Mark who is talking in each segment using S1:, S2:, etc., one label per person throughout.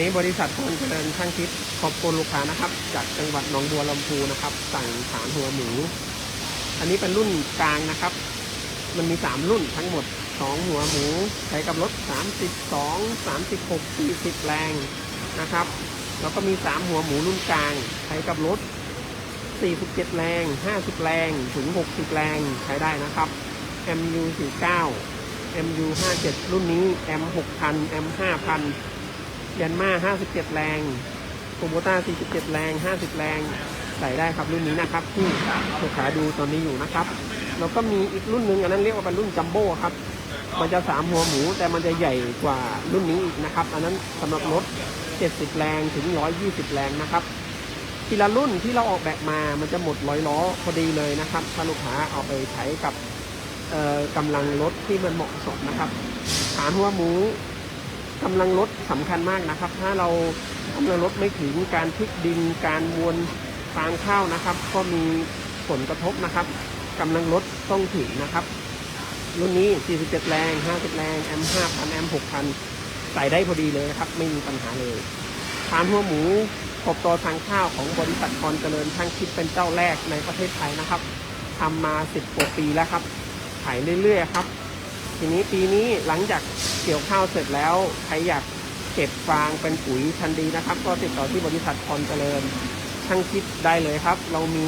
S1: นี้บริษัทพลเจริญช่างคิดขอบคุณลูกค้านะครับ จากจังหวัดหนองบัวลำพูนะครับ สั่งฐานหัวหมู อันนี้เป็นรุ่นกลางนะครับ มันมี 3 รุ่นทั้งหมด 2 หัวหมู ใช้กับรถ 32 36 40 แรงนะครับ แล้วก็มี 3 หัวหมูรุ่นกลาง ใช้กับรถ 47 แรง 50 แรง ถึง 60 แรงใช้ได้นะครับ MU 49 MU 57 รุ่นนี้ M 6000 M 5000ยันมา 57 แรงโคโบต้า 47 แรง 50 แรง ใส่ได้ครับรุ่นนี้นะครับ ที่ลูกค้าดูตอนนี้อยู่นะครับ แล้วก็มีอีกรุ่นหนึ่งอันนั้นเรียกว่าเป็นรุ่นจัมโบ้ครับ มันจะสามหัวหมู แต่มันจะใหญ่กว่ารุ่นนี้อีกนะครับ อันนั้นสำหรับรถ 70 แรงถึง 120 แรงนะครับทีละรุ่นที่เราออกแบบมา มันจะหมดร้อยล้อพอดีเลยนะครับ ถ้าลูกค้าเอาไปใช้กับกำลังรถที่มันเหมาะสมนะครับฐานหัวหมู กำลังรถสำคัญมากนะครับ ถ้าเรากำลังรถไม่ถึงการพลิกดิน การมวนฟางข้าวนะครับ ก็มีผลกระทบนะครับกำลังรถต้องถึงนะครับ รุ่นนี้ 47 แรง 50 แรง M 5000 M 6000 ใส่ได้พอดีเลยครับ ไม่มีปัญหาเลยฐานหัวหมูขบตัวทางข้าวของบริษัทพรเจริญช่างคิดเป็นเจ้าแรกในประเทศไทยนะครับทำมา 10 กว่าปีแล้วครับขายเรื่อยๆครับ ทีนี้ปีนี้หลังจากเกี่ยวข้าวเสร็จแล้วใครอยากเก็บฟางเป็นปุ๋ยทันดีนะครับ ก็ติดต่อที่บริษัทพรเจริญช่างคิดได้เลยครับ เรามี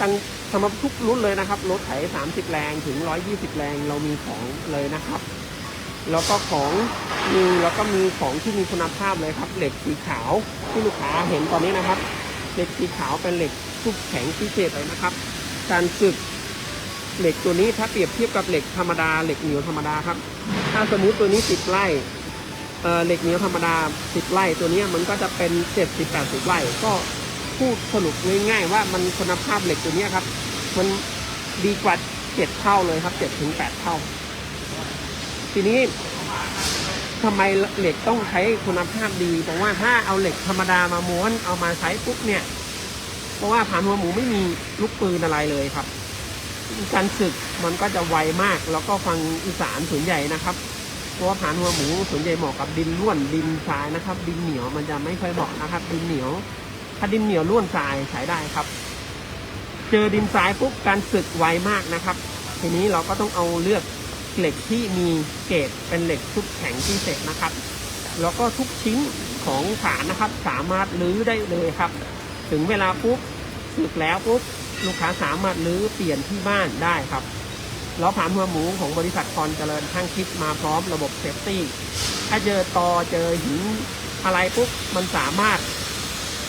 S1: ตั้งสำหรับทุกรุ่นเลยนะครับรถไถ30 แรงถึง 120 แรงเรามีของเลยนะครับ แล้วก็ของมีแล้วก็มีของที่มีคุณภาพเลยครับ เหล็กสีขาวที่ลูกค้าเห็นตอนนี้นะครับ เหล็กสีขาวเป็นเหล็กทุกแข็งพิเศษเลยนะครับ การสึก เหล็กตัวนี้ถ้าเปรียบเทียบกับเหล็กธรรมดาเหล็กเหนียวธรรมดาครับ ถ้าสมมุติตัวนี้สิบไร่เหล็กเหนียวธรรมดาสิบไร่ตัวนี้มันก็จะเป็นเจ็ดสิบแปดสิบไร่ก็พูดสรุปง่ายๆว่ามันคุณภาพเหล็กตัวนี้ครับ มันดีกว่าเจ็ดเท่าเลยครับเจ็ดถึงแปดเท่า ทีนี้ทำไมเหล็กต้องใช้คุณภาพดีแต่ว่าถ้าเอาเหล็กธรรมดามาม้วนเอามาใช้ปุ๊บเนี่ย เพราะว่าผ่านหัวหมูไม่มีลูกปืนอะไรเลยครับ การศึกมันก็จะไวมาก แล้วก็ฟังอีสานส่วนใหญ่นะครับ เพราะว่าผานหัวหมูส่วนใหญ่เหมาะกับดินร่วนดินทรายนะครับ ดินเหนียวมันจะไม่ค่อยเหมาะนะครับ ดินเหนียว ถ้าดินเหนียวร่วนทรายใช้ได้ครับ เจอดินทรายปุ๊บการสึกไวมากนะครับ ทีนี้เราก็ต้องเอาเลือกเหล็กที่มีเกรดเป็นเหล็กชุบแข็งพิเศษนะครับ แล้วก็ทุกชิ้นของฐานนะครับ สามารถรื้อได้เลยครับ ถึงเวลาปุ๊บสึกแล้วปุ๊บ ลูกค้าสามารถรื้อเปลี่ยนที่บ้านได้ครับล้อผ่านหัวหมูของบริษัทพรเจริญช่างคิดมาพร้อมระบบเซฟตี้ ถ้าเจอตอเจอหินอะไรปุ๊บมันสามารถ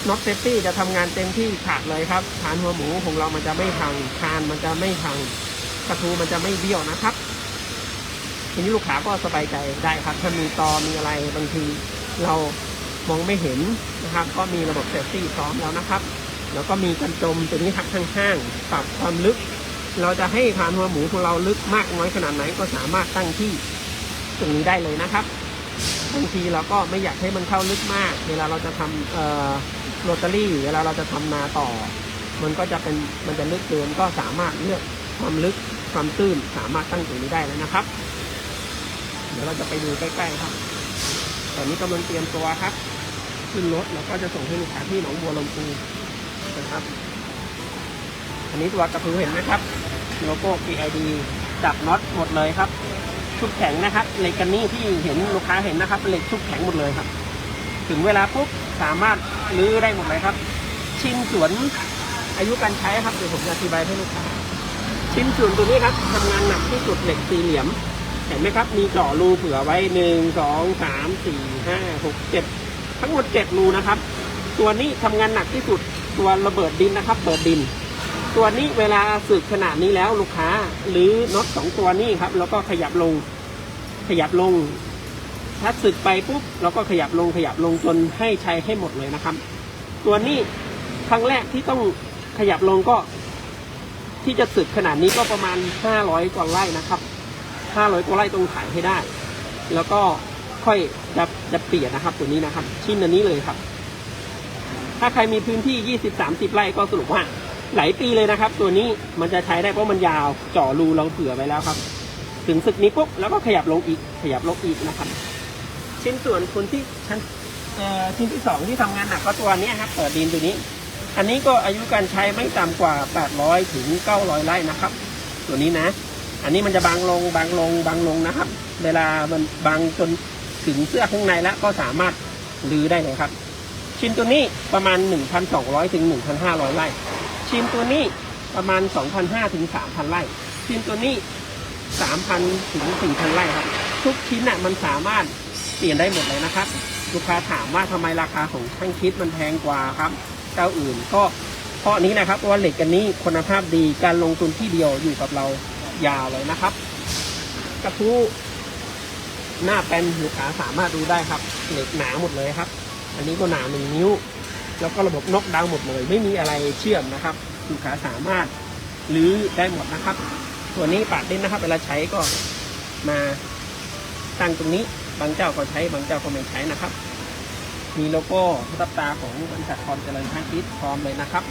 S1: น็อตเซฟตี้จะทำงานเต็มที่ขาดเลยครับฐานหัวหมูของเรามันจะไม่พังคานมันจะไม่พังกระทูมันจะไม่เบี้ยวนะครับทีนี้ลูกค้าก็สบายใจได้ครับ ถ้ามีตอมีอะไรบางทีเรามองไม่เห็นนะครับ ก็มีระบบเซฟตี้พร้อมแล้วนะครับ แล้วก็มีกันจมตัวนี้ทักข้างๆปรับความลึก เราจะให้ฐานหัวหมูของเราลึกมากน้อยขนาดไหนก็สามารถตั้งที่ตรงนี้ได้เลยนะครับบางทีเราก็ไม่อยากให้มันเข้าลึกมาก เวลาเราจะทำเอ่อโรตารี่เวลาเราจะทำนาต่อ มันก็จะเป็นมันจะลึกเกินก็สามารถเลือกความลึกความตื้นสามารถตั้งตรงนี้ได้เลยนะครับ เดี๋ยวเราจะไปดูใกล้ๆครับ ตอนนี้กำลังเตรียมตัวครับ ขึ้นรถแล้วก็จะส่งให้ลูกค้าที่หนองบัวลำพู นะครับ อันนี้ตัวกระพือเห็นไหมครับโลโก้ PID จับน็อตหมดเลยครับ ชุบแข็งนะครับเหล็กกันนี่ที่เห็นลูกค้าเห็นนะครับเป็นเหล็กชุบแข็งหมดเลยครับ ถึงเวลาปุ๊บสามารถรื้อได้หมดเลยครับ ชิ้นส่วนอายุการใช้ครับเดี๋ยวผมจะอธิบายให้ลูกค้าชิ้นส่วนตัวนี้ครับทำงานหนักที่สุดเหล็กสี่เหลี่ยม เห็นไหมครับ มีเจาะรูเผื่อไว้หนึ่งสองสามสี่ห้าหกเจ็ดทั้งหมดเจ็ดรูนะครับ ตัวนี้ทำงานหนักที่สุด ตัวระเบิดดินนะครับ เปิดดิน ตัวนี้เวลาสึกขนาดนี้แล้วลูกค้า หรือน็อตสองตัวนี้ครับ แล้วก็ขยับลง ขยับลง ถ้าสึกไปปุ๊บเราก็ขยับลงขยับลงจนให้ใช้ให้หมดเลยนะครับ ตัวนี้ครั้งแรกที่ต้องขยับลงก็ ที่จะสึกขนาดนี้ก็ประมาณห้าร้อยกว่าไร่นะครับห้าร้อยกว่าไร่ตรงถ่ายให้ได้ แล้วก็ค่อยจะจะเปลี่ยนนะครับ ตัวนี้นะครับ ชิ้นอันนี้เลยครับ ถ้าใครมีพื้นที่ยี่สิบสามสิบไร่ก็สรุปว่าหลายปีเลยนะครับ ตัวนี้มันจะใช้ได้เพราะมันยาวเจาะรูเราเผื่อไว้แล้วครับ ถึงศึกนี้ปุ๊บแล้วก็ขยับลงอีกขยับลงอีกนะครับ ชิ้นส่วนคนที่ชั้นชิ้นที่สองที่ทำงานหนักก็ตัวนี้ครับเปิดดินตัวนี้ อันนี้ก็อายุการใช้ไม่ต่ำกว่า 800 ถึง 900 ไร่นะครับ ตัวนี้นะ อันนี้มันจะบางลงบางลงบางลงนะครับ เวลามันบางจนถึงเสื้อข้างในแล้วก็สามารถรื้อได้เลยครับ ชิ้นตัวนี้ประมาณ 1,200ถึง1,500ไร่ชิ้นตัวนี้ประมาณ 2,500ถึง3,000ไร่ชิ้นตัวนี้ 3,000ถึง4,000ไร่ครับ ทุกชิ้นน่ะมันสามารถเปลี่ยนได้หมดเลยนะครับ ลูกค้าถามว่าทำไมราคาของช่างคิดมันแพงกว่าครับเจ้าอื่นก็เพราะนี้นะครับว่าเหล็กกันนี้คุณภาพดีการลงทุนที่เดียวอยู่กับเรายาวเลยนะครับ กระทู้หน้าเป็นลูกค้าสามารถดูได้ครับ เหล็กหนาหมดเลยครับ อันนี้ก็หนาหนึ่งนิ้ว แล้วก็ระบบน็อกดาวน์หมดเลย ไม่มีอะไรเชื่อมนะครับลูกค้าสามารถรื้อได้หมดนะครับตัวนี้ปาดดิ้นนะครับ เวลาใช้ก็มาตั้งตรงนี้ บางเจ้าก็ใช้ บางเจ้าก็ไม่ใช้นะครับ มีโลโก้ทับตาของบริษัทคอมเจริญช่างคิดพร้อมเลยนะครับ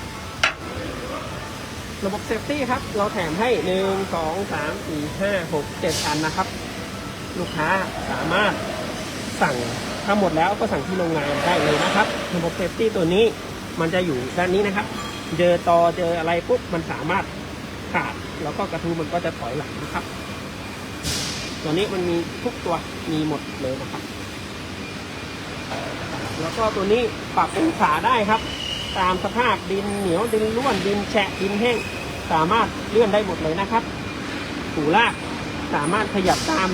S1: ระบบเซฟตี้ครับ เราแถมให้หนึ่งสองสามสี่ห้าหกเจ็ดอันนะครับ ลูกค้าสามารถสั่ง ถ้าหมดแล้วก็สั่งที่โรงงานได้เลยนะครับระบบเซฟตี้ตัวนี้มันจะอยู่ด้านนี้นะครับ เจอตอเจออะไรปุ๊บมันสามารถขาด แล้วก็กระทูมันก็จะถอยหลังนะครับ ตัวนี้มันมีทุกตัวมีหมดเลยนะครับ แล้วก็ตัวนี้ปรับองศาได้ครับ ตามสภาพดินเหนียวดินร่วนดินแฉะดินแห้งสามารถเลื่อนได้หมดเลยนะครับหูลากสามารถขยับตาม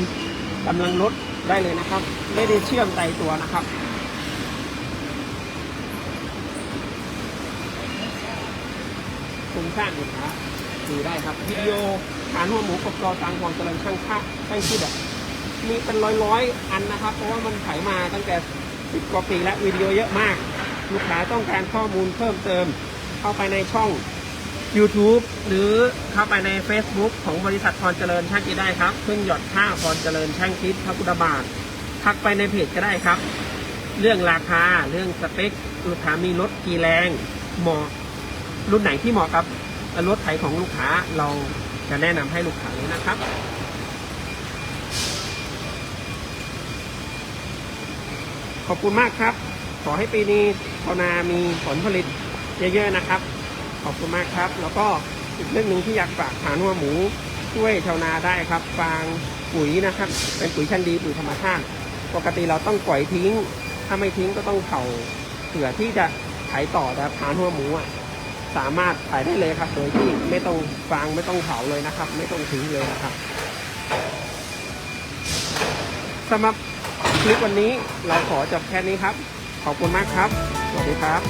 S1: กำลังรถ ได้เลยนะครับ ไม่ได้เชื่อมไตตัวนะครับคุ้มค่าลูกค้าดูได้ครับวิดีโอฐานหัวหมูกรอบกรอตังความเจริญช่างค่าช่างคิดอะมีเป็นร้อยร้อยๆอันนะครับ เพราะว่ามันขายมาตั้งแต่สิบกว่าปีแล้ววิดีโอเยอะมาก ลูกค้าต้องการข้อมูลเพิ่มเติม เข้าไปในช่อง YouTube หรือเข้าไปใน Facebook ของบริษัทพรเจริญช่างคิดได้ครับเพิ่งหยอดค่าพรเจริญช่างคิดพระพุทธบาททักไปในเพจก็ได้ครับ เรื่องราคาเรื่องสเปคลูกค้ามีรถกี่แรงเหมาะรุ่นไหนที่เหมาะกับรถไถของลูกค้าเราจะแนะนำให้ลูกค้าเลยนะครับขอบคุณมากครับ ขอให้ปีนี้ชาวนามีผลผลิตเยอะๆนะครับ ขอบคุณมากครับ แล้วก็อีกเรื่องหนึ่งที่อยากฝากฐานหัวหมูช่วยชาวนาได้ครับ ฟางปุ๋ยนะครับ เป็นปุ๋ยชั้นดีปุ๋ยธรรมชาติปกติเราต้องปล่อยทิ้ง ถ้าไม่ทิ้งก็ต้องเผาเผื่อที่จะขายต่อแต่ฐานหัวหมูอะสามารถขายได้เลยครับโดยที่ไม่ต้องฟางไม่ต้องเผาเลยนะครับ ไม่ต้องทิ้งเลยนะครับสำหรับคลิปวันนี้เราขอจบแค่นี้ครับ ขอบคุณมากครับ สวัสดีครับ